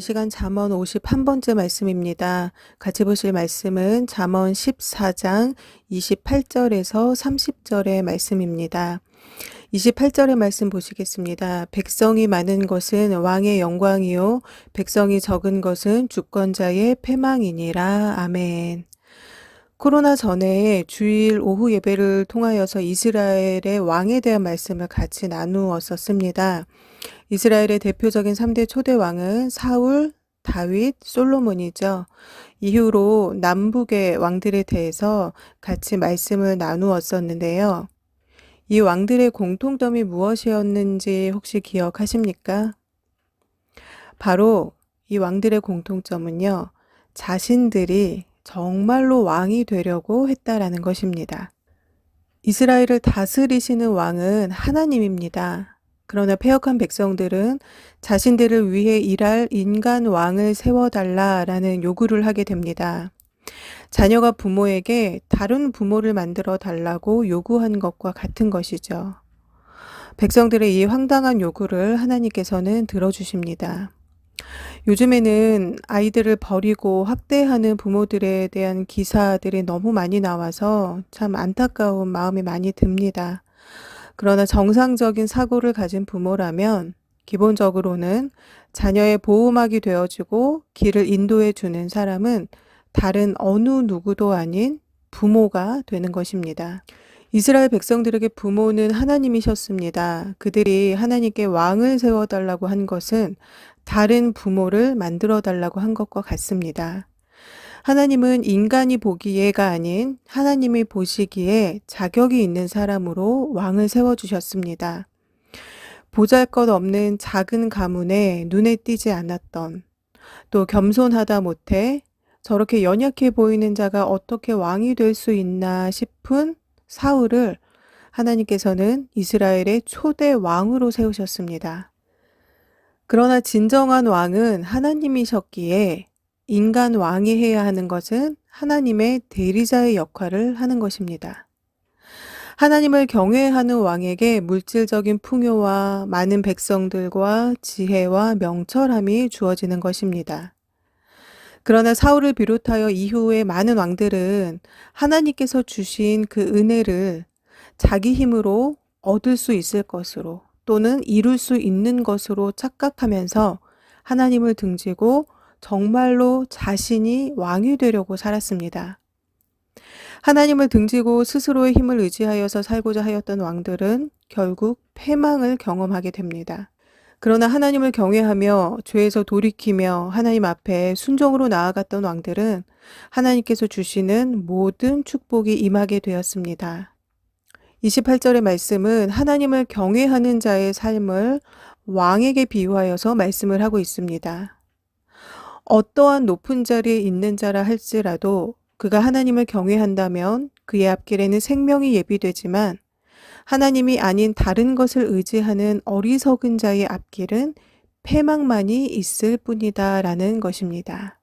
이 시간 잠언 51번째 말씀입니다. 같이 보실 말씀은 잠언 14장 28절에서 30절의 말씀입니다. 28절의 말씀 보시겠습니다. 백성이 많은 것은 왕의 영광이요 백성이 적은 것은 주권자의 패망이니라. 아멘. 코로나 전에 주일 오후 예배를 통하여서 이스라엘의 왕에 대한 말씀을 같이 나누었었습니다. 이스라엘의 대표적인 3대 초대 왕은 사울, 다윗, 솔로몬이죠. 이후로 남북의 왕들에 대해서 같이 말씀을 나누었었는데요. 이 왕들의 공통점이 무엇이었는지 혹시 기억하십니까? 바로 이 왕들의 공통점은요, 자신들이 정말로 왕이 되려고 했다라는 것입니다. 이스라엘을 다스리시는 왕은 하나님입니다. 그러나 폐역한 백성들은 자신들을 위해 일할 인간 왕을 세워달라라는 요구를 하게 됩니다. 자녀가 부모에게 다른 부모를 만들어 달라고 요구한 것과 같은 것이죠. 백성들의 이 황당한 요구를 하나님께서는 들어주십니다. 요즘에는 아이들을 버리고 학대하는 부모들에 대한 기사들이 너무 많이 나와서 참 안타까운 마음이 많이 듭니다. 그러나 정상적인 사고를 가진 부모라면 기본적으로는 자녀의 보호막이 되어주고 길을 인도해 주는 사람은 다른 어느 누구도 아닌 부모가 되는 것입니다. 이스라엘 백성들에게 부모는 하나님이셨습니다. 그들이 하나님께 왕을 세워달라고 한 것은 다른 부모를 만들어 달라고 한 것과 같습니다. 하나님은 인간이 보기에가 아닌 하나님이 보시기에 자격이 있는 사람으로 왕을 세워주셨습니다. 보잘 것 없는 작은 가문에 눈에 띄지 않았던 또 겸손하다 못해 저렇게 연약해 보이는 자가 어떻게 왕이 될 수 있나 싶은 사울을 하나님께서는 이스라엘의 초대 왕으로 세우셨습니다. 그러나 진정한 왕은 하나님이셨기에 인간 왕이 해야 하는 것은 하나님의 대리자의 역할을 하는 것입니다. 하나님을 경외하는 왕에게 물질적인 풍요와 많은 백성들과 지혜와 명철함이 주어지는 것입니다. 그러나 사울을 비롯하여 이후의 많은 왕들은 하나님께서 주신 그 은혜를 자기 힘으로 얻을 수 있을 것으로 또는 이룰 수 있는 것으로 착각하면서 하나님을 등지고 정말로 자신이 왕이 되려고 살았습니다. 하나님을 등지고 스스로의 힘을 의지하여서 살고자 하였던 왕들은 결국 패망을 경험하게 됩니다. 그러나 하나님을 경외하며 죄에서 돌이키며 하나님 앞에 순종으로 나아갔던 왕들은 하나님께서 주시는 모든 축복이 임하게 되었습니다. 28절의 말씀은 하나님을 경외하는 자의 삶을 왕에게 비유하여서 말씀을 하고 있습니다. 어떠한 높은 자리에 있는 자라 할지라도 그가 하나님을 경외한다면 그의 앞길에는 생명이 예비되지만 하나님이 아닌 다른 것을 의지하는 어리석은 자의 앞길은 패망만이 있을 뿐이다 라는 것입니다.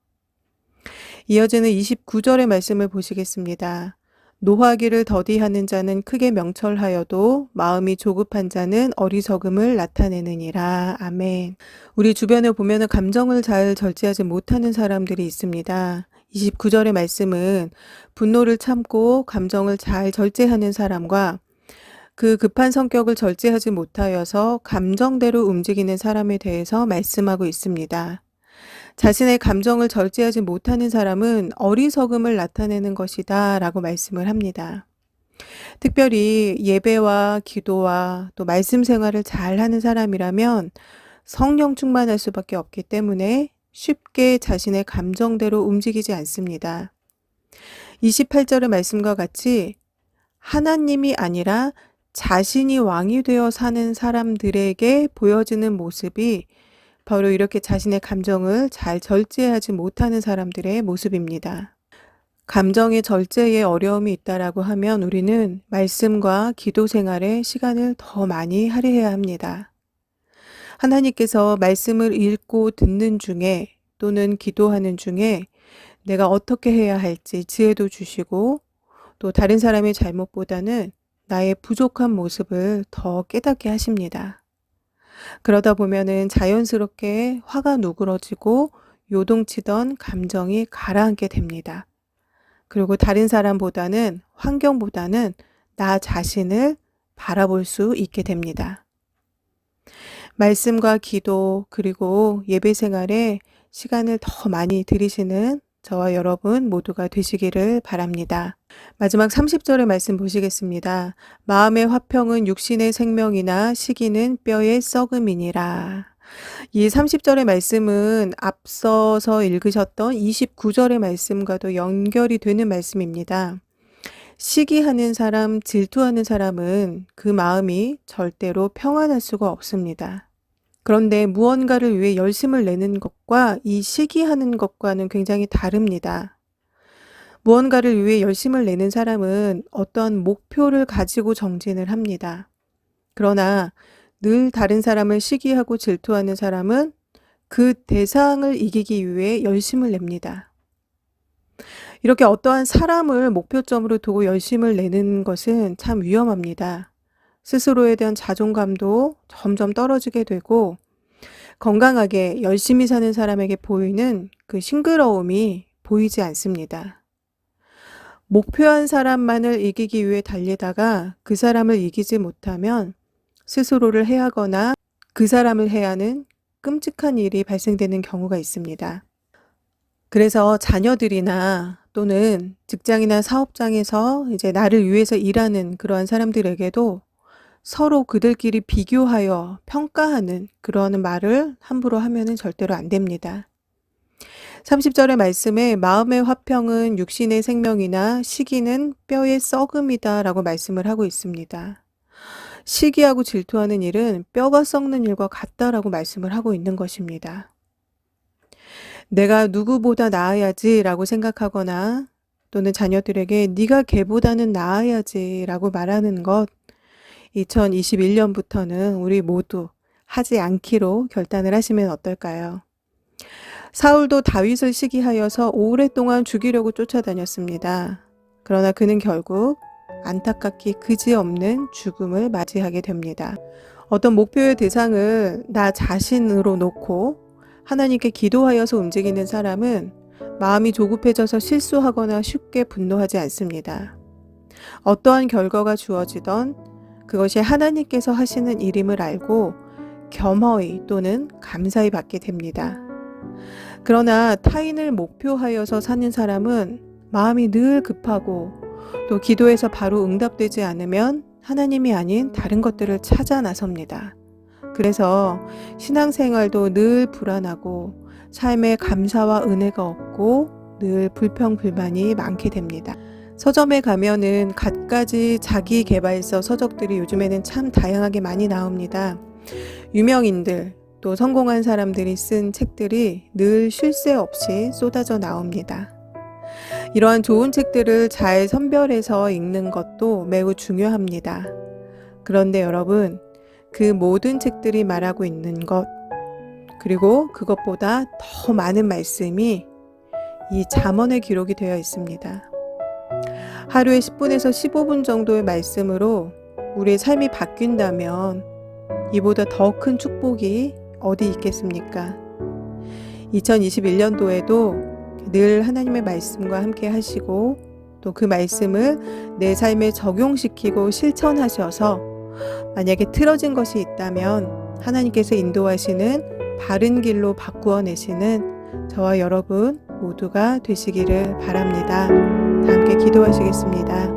이어지는 29절의 말씀을 보시겠습니다. 노하기를 더디하는 자는 크게 명철하여도 마음이 조급한 자는 어리석음을 나타내느니라. 아멘. 우리 주변에 보면 감정을 잘 절제하지 못하는 사람들이 있습니다. 29절의 말씀은 분노를 참고 감정을 잘 절제하는 사람과 그 급한 성격을 절제하지 못하여서 감정대로 움직이는 사람에 대해서 말씀하고 있습니다. 자신의 감정을 절제하지 못하는 사람은 어리석음을 나타내는 것이다 라고 말씀을 합니다. 특별히 예배와 기도와 또 말씀 생활을 잘 하는 사람이라면 성령 충만할 수밖에 없기 때문에 쉽게 자신의 감정대로 움직이지 않습니다. 28절의 말씀과 같이 하나님이 아니라 자신이 왕이 되어 사는 사람들에게 보여지는 모습이 바로 이렇게 자신의 감정을 잘 절제하지 못하는 사람들의 모습입니다. 감정의 절제에 어려움이 있다라고 하면 우리는 말씀과 기도 생활에 시간을 더 많이 할애해야 합니다. 하나님께서 말씀을 읽고 듣는 중에 또는 기도하는 중에 내가 어떻게 해야 할지 지혜도 주시고 또 다른 사람의 잘못보다는 나의 부족한 모습을 더 깨닫게 하십니다. 그러다 보면은 자연스럽게 화가 누그러지고 요동치던 감정이 가라앉게 됩니다. 그리고 다른 사람보다는 환경보다는 나 자신을 바라볼 수 있게 됩니다. 말씀과 기도 그리고 예배 생활에 시간을 더 많이 들이시는 저와 여러분 모두가 되시기를 바랍니다. 마지막 30절의 말씀 보시겠습니다. 마음의 화평은 육신의 생명이나 시기는 뼈의 썩음이니라. 이 30절의 말씀은 앞서서 읽으셨던 29절의 말씀과도 연결이 되는 말씀입니다. 시기하는 사람, 질투하는 사람은 그 마음이 절대로 평안할 수가 없습니다. 그런데 무언가를 위해 열심을 내는 것과 이 시기하는 것과는 굉장히 다릅니다. 무언가를 위해 열심을 내는 사람은 어떠한 목표를 가지고 정진을 합니다. 그러나 늘 다른 사람을 시기하고 질투하는 사람은 그 대상을 이기기 위해 열심을 냅니다. 이렇게 어떠한 사람을 목표점으로 두고 열심을 내는 것은 참 위험합니다. 스스로에 대한 자존감도 점점 떨어지게 되고 건강하게 열심히 사는 사람에게 보이는 그 싱그러움이 보이지 않습니다. 목표한 사람만을 이기기 위해 달리다가 그 사람을 이기지 못하면 스스로를 해하거나 그 사람을 해하는 끔찍한 일이 발생되는 경우가 있습니다. 그래서 자녀들이나 또는 직장이나 사업장에서 이제 나를 위해서 일하는 그러한 사람들에게도 서로 그들끼리 비교하여 평가하는 그러한 말을 함부로 하면은 절대로 안 됩니다. 30절의 말씀에 마음의 화평은 육신의 생명이나 시기는 뼈의 썩음이다 라고 말씀을 하고 있습니다. 시기하고 질투하는 일은 뼈가 썩는 일과 같다라고 말씀을 하고 있는 것입니다. 내가 누구보다 나아야지 라고 생각하거나 또는 자녀들에게 네가 걔보다는 나아야지 라고 말하는 것 2021년부터는 우리 모두 하지 않기로 결단을 하시면 어떨까요? 사울도 다윗을 시기하여서 오랫동안 죽이려고 쫓아다녔습니다. 그러나 그는 결국 안타깝게 그지없는 죽음을 맞이하게 됩니다. 어떤 목표의 대상을 나 자신으로 놓고 하나님께 기도하여서 움직이는 사람은 마음이 조급해져서 실수하거나 쉽게 분노하지 않습니다. 어떠한 결과가 주어지던 그것이 하나님께서 하시는 일임을 알고 겸허히 또는 감사히 받게 됩니다. 그러나 타인을 목표하여서 사는 사람은 마음이 늘 급하고 또 기도에서 바로 응답되지 않으면 하나님이 아닌 다른 것들을 찾아 나섭니다. 그래서 신앙생활도 늘 불안하고 삶에 감사와 은혜가 없고 늘 불평불만이 많게 됩니다. 서점에 가면은 갖가지 자기 개발서 서적들이 요즘에는 참 다양하게 많이 나옵니다. 유명인들 또 성공한 사람들이 쓴 책들이 늘 쉴 새 없이 쏟아져 나옵니다. 이러한 좋은 책들을 잘 선별해서 읽는 것도 매우 중요합니다. 그런데 여러분, 그 모든 책들이 말하고 있는 것, 그리고 그것보다 더 많은 말씀이 이 잠언에 기록이 되어 있습니다. 하루에 10분에서 15분 정도의 말씀으로 우리의 삶이 바뀐다면 이보다 더 큰 축복이 어디 있겠습니까? 2021년도에도 늘 하나님의 말씀과 함께 하시고 또 그 말씀을 내 삶에 적용시키고 실천하셔서 만약에 틀어진 것이 있다면 하나님께서 인도하시는 바른 길로 바꾸어 내시는 저와 여러분 모두가 되시기를 바랍니다. 다 함께 기도하시겠습니다.